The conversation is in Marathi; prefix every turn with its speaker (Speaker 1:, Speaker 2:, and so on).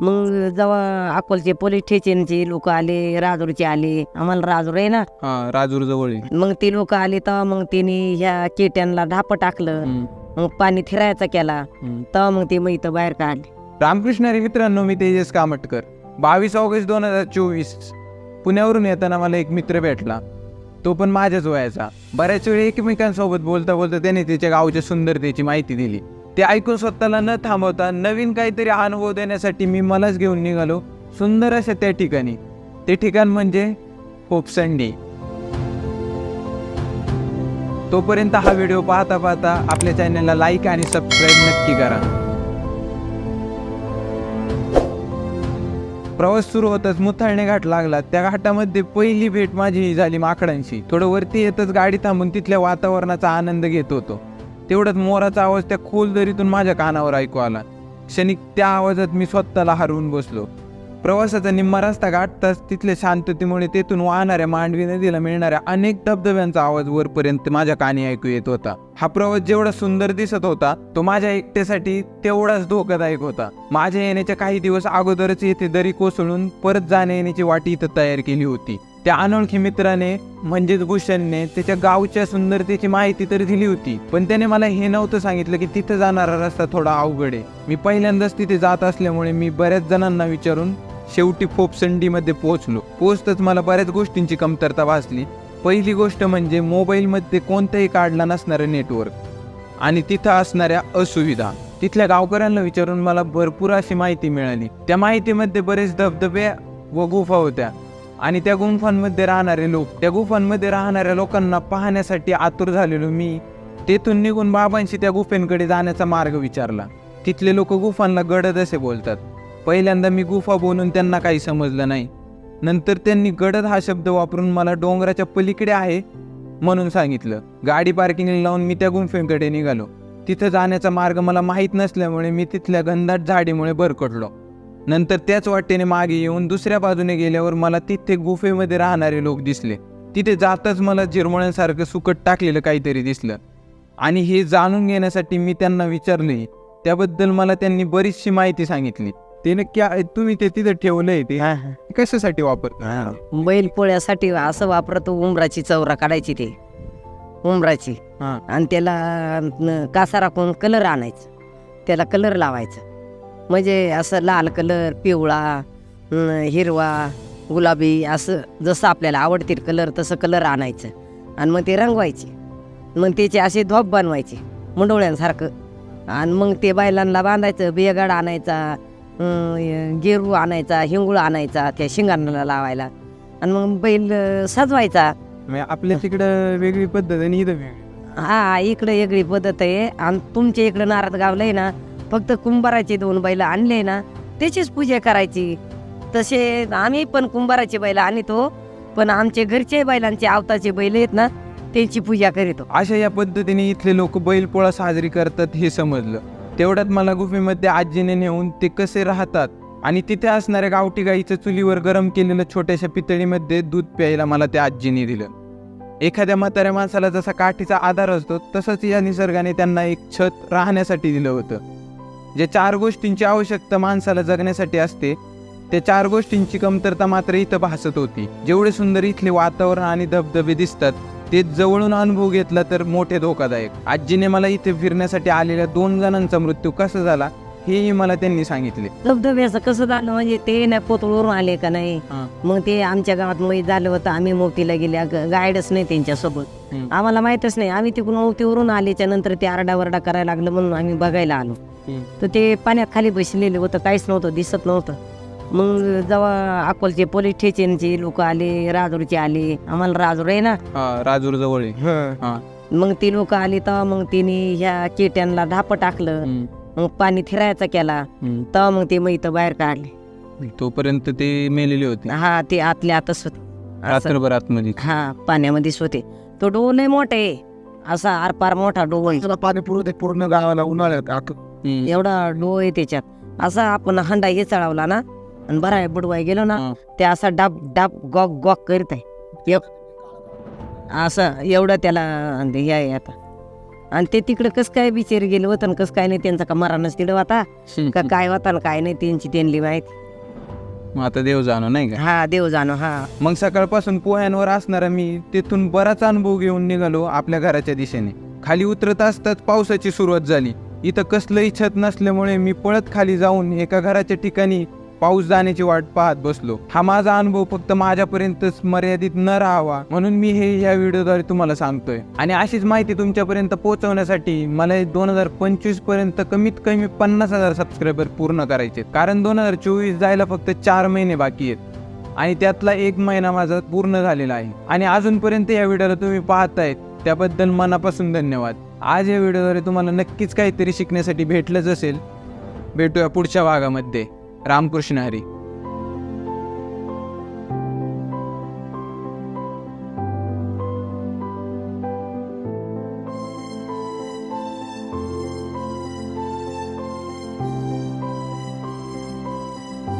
Speaker 1: मग जेव्हा अकोलचे पोलीस स्टेशनचे लोक आले राजूरचे आले. आम्हाला राजूर आहे ना?
Speaker 2: हा राजूर जवळ आहे.
Speaker 1: मग ते लोक आले तेव्हा मग त्यांनी ह्या केट्यांना ढाप टाकलं.
Speaker 2: हम्म,
Speaker 1: मग पाणी फिरायचा केला.
Speaker 2: हम्म.
Speaker 1: तेव्हा मग ते मग इथं बाहेर काढले.
Speaker 2: रामकृष्णारी मित्रांनो मी तेजस कामटकर. बावीस ऑगस्ट दोन हजार चोवीस. पुण्यावरून येताना मला एक मित्र भेटला. तो पण माझ्याच वयाचा. बऱ्याच वेळी एकमेकांसोबत बोलता बोलता त्याने त्याच्या गावच्या सुंदरतेची माहिती दिली. ते ऐकून स्वतःला न थांबवता नवीन काहीतरी अनुभव देण्यासाठी मी मलाच घेऊन निघालो सुंदर अशा त्या ठिकाणी. ते ठिकाण म्हणजे होपसंडी तोपर्यंत हा व्हिडिओ पाहता पाहता आपल्या चॅनलला लाईक आणि सबस्क्राईब नक्की करा. प्रवास सुरू होताच मुथाळणे घाट लागला. त्या घाटामध्ये पहिली भेट माझी झाली माकडांशी. थोडं वरती येतच गाडी थांबून तिथल्या वातावरणाचा आनंद घेत होतो. तेवढ्यात मोराचा आवाज त्या खोल दरीतून माझ्या कानावर ऐकू आला. क्षणिक त्या आवाजात मी स्वतःला हरवून बसलो. प्रवासाचा निम्मा रस्ता गाठताच तिथल्या शांततेमुळे तेथून वाहणाऱ्या मांडवी नदीला मिळणाऱ्या अनेक धबधब्यांचा आवाज वरपर्यंत माझ्या कानी ऐकू येत होता. हा प्रवास जेवढा सुंदर दिसत होता तो माझ्या एकट्यासाठी तेवढाच धोकादायक होता. माझ्या येण्याच्या काही दिवस अगोदरच येथे दरी कोसळून परत जाण्या येण्याची वाटी इथं तयार केली होती. त्या अनोळखी मित्राने म्हणजेच भूषणने त्याच्या गावच्या सुंदरतेची माहिती तर दिली होती. पण त्याने मला हे नव्हतं सांगितलं की तिथं जाणारा रस्ता थोडा अवघड आहे. मी पहिल्यांदाच तिथे जात असल्यामुळे मी बऱ्याच जणांना विचारून शेवटी फोपसंडीमध्ये पोहोचलो. पोहोचतच मला बऱ्याच गोष्टींची कमतरता भासली. पहिली गोष्ट म्हणजे मोबाईलमध्ये कोणतंही काढला नसणारं नेटवर्क आणि तिथं असणाऱ्या असुविधा. तिथल्या गावकऱ्यांना विचारून मला भरपूर अशी माहिती मिळाली. त्या माहितीमध्ये बरेच धबधबे व गुफा होत्या. आणि त्या गुंफांमध्ये राहणारे लोक त्या गुफांमध्ये राहणाऱ्या लोकांना पाहण्यासाठी आतुर झालेलो मी. तेथून निघून बाबांशी त्या गुफेंकडे जाण्याचा मार्ग विचारला. तिथले लोक गुफांना गडद असे बोलतात. पहिल्यांदा मी गुफा बोलून त्यांना काही समजलं नाही. नंतर त्यांनी गडद हा शब्द वापरून मला डोंगराच्या पलीकडे आहे म्हणून सांगितलं. गाडी पार्किंगला लावून मी त्या गुंफेकडे निघालो. तिथं जाण्याचा मार्ग मला माहीत नसल्यामुळे मी तिथल्या घनदाट झाडीमुळे भरकटलो. नंतर त्याच वाटेने मागे येऊन दुसऱ्या बाजूने गेल्यावर मला तिथे गुफेमध्ये राहणारे लोक दिसले. तिथे जाताच मला जिरमळ्यांसारखं सुकट टाकलेलं काहीतरी दिसलं. आणि हे जाणून घेण्यासाठी मी त्यांना विचारले त्याबद्दल मला त्यांनी बरीचशी माहिती सांगितली. ते नक्की तुम्ही ते तिथं ठेवलंय ते. कशासाठी वापरता?
Speaker 1: बैल पोळ्यासाठी असं वापरतो उमराची चौरा काढायची ते. उमराची. आणि त्याला न- कासा राखून कलर आणायचं. त्याला कलर लावायचं. म्हणजे असं लाल कलर पिवळा हिरवा गुलाबी असं जसं आपल्याला आवडतील कलर तसं कलर आणायचं. आणि मग ते रंगवायचे. मग त्याचे असे धोप बनवायचे मुंडोळ्यांसारखं. आणि मग ते बैलांना बांधायचं बियगाड आणायचा गेरू आणायचा हिंगूळ आणायचा त्या शिंगांना लावायला. आणि मग बैल सजवायचा.
Speaker 2: म्हणजे आपल्या तिकडं वेगळी पद्धत आणि इथं
Speaker 1: हा इकडे वेगळी पद्धत आहे. आणि तुमच्या इकडे नारद गावला आहे ना फक्त कुंभाराचे दोन बैल आणले ना त्याचीच पूजा करायची. तसे आम्ही पण कुंभाराचे बैल आणतो पण आमचे घरचे बैलांचे आवताचे बैल आहेत ना त्यांची पूजा करीतो.
Speaker 2: अशा या पद्धतीने इथले लोक बैलपोळा साजरी करतात हे समजलं. तेवढ्यात मला गुफेमध्ये आजीने नेऊन ते कसे राहतात आणि तिथे असणाऱ्या गावठी गाईचं चुलीवर गरम केलेलं छोट्याशा पितळीमध्ये दूध प्यायला मला त्या आजीने दिलं. एखाद्या म्हाताऱ्या माणसाला जसा काठीचा आधार असतो तसंच या निसर्गाने त्यांना एक छत राहण्यासाठी दिलं होतं. जे चार गोष्टींची आवश्यकता माणसाला जगण्यासाठी असते त्या चार गोष्टींची कमतरता मात्र इथं भासत होती जेवढे सुंदर इथले वातावरण आणि धबधबे दिसतात ते जवळून अनुभव घेतला तर मोठे धोकादायक आजीने मला इथे फिरण्यासाठी आलेल्या दोन जणांचा मृत्यू कसा झाला हेही मला त्यांनी सांगितले
Speaker 1: धबधब्याचं कसं झालं म्हणजे ते ना पोतळूरून आले का नाही. मग ते आमच्या गावात मै झालं होतं आम्ही मोतीला गेल्या गाईडच नाही त्यांच्यासोबत. आम्हाला माहीतच नाही आम्ही तिकडून मोतीवरून आल्याच्यानंतर ते आरडावरडा करायला लागलं म्हणून आम्ही बघायला आलो. तर ते पाण्यात खाली बसलेलं होतं काहीच नव्हतं दिसत नव्हतं. मग जेव्हा अकोलचे पोलीस स्टेशनचे लोक आले राजूरचे आले आम्हाला राजूर आहे ना?
Speaker 2: हा राजूर जवळ हा.
Speaker 1: मग ते लोक आले तेव्हा मग तिने ह्या केट्यांना ढाप टाकलं. मग पाणी फिरायचा केला. तेव्हा मग ते मग इथं बाहेर काढले.
Speaker 2: तोपर्यंत ते मेलेले होते.
Speaker 1: हा ते आतल्या आतच होते.
Speaker 2: रात्रभर आतमध्ये.
Speaker 1: हा पाण्यामध्येच होते. तो डोह लय मोठा आहे. असा आरपार मोठा
Speaker 3: त्याला पाणी पुरवत आहे पूर्ण गावाला उन्हाळ्यात.
Speaker 1: एवढा डोह आहे त्याच्यात. असा आपण हंडा हे चढवला ना आणि बरा बुडवाय गेलो ना. ते असा डाब डाब गॉक गॉक करीत आहे. असं एवढं त्याला हे आहे आता. आणि ते तिकडं कसं काय बिचारी गेलं होतं आणि कसं काय नाही त्यांचा का मरानच तिकडं होता का काय होता काय नाही त्यांची त्यांनी माहिती.
Speaker 2: मग आता देव जाणो नाही का?
Speaker 1: हा देव जाणो हा.
Speaker 2: मग सकाळपासून पोह्यांवर असणारा मी तिथून बराच अनुभव घेऊन निघालो आपल्या घराच्या दिशेने. खाली उतरत असताच पावसाची सुरुवात झाली. इथं कसलंही छत नसल्यामुळे मी पळत खाली जाऊन एका घराच्या ठिकाणी पाऊस जाण्याची वाट पाहत बसलो. हा माझा अनुभव फक्त माझ्यापर्यंतच मर्यादित न राहावा म्हणून मी हे या व्हिडिओद्वारे तुम्हाला सांगतोय. आणि अशीच माहिती तुमच्यापर्यंत पोहोचवण्यासाठी मला दोन हजार पंचवीसपर्यंत कमीत कमी पन्नास हजार सबस्क्रायबर पूर्ण करायचे कारण दोन हजार चोवीस जायला फक्त चार महिने बाकी आहेत. आणि त्यातला एक महिना माझा पूर्ण झालेला आहे. आणि अजूनपर्यंत या व्हिडिओला तुम्ही पाहतायत त्याबद्दल मनापासून धन्यवाद. आज या व्हिडिओद्वारे तुम्हाला नक्कीच काहीतरी शिकण्यासाठी भेटलंच असेल. भेटूया पुढच्या भागामध्ये. रामकृष्ण हरी.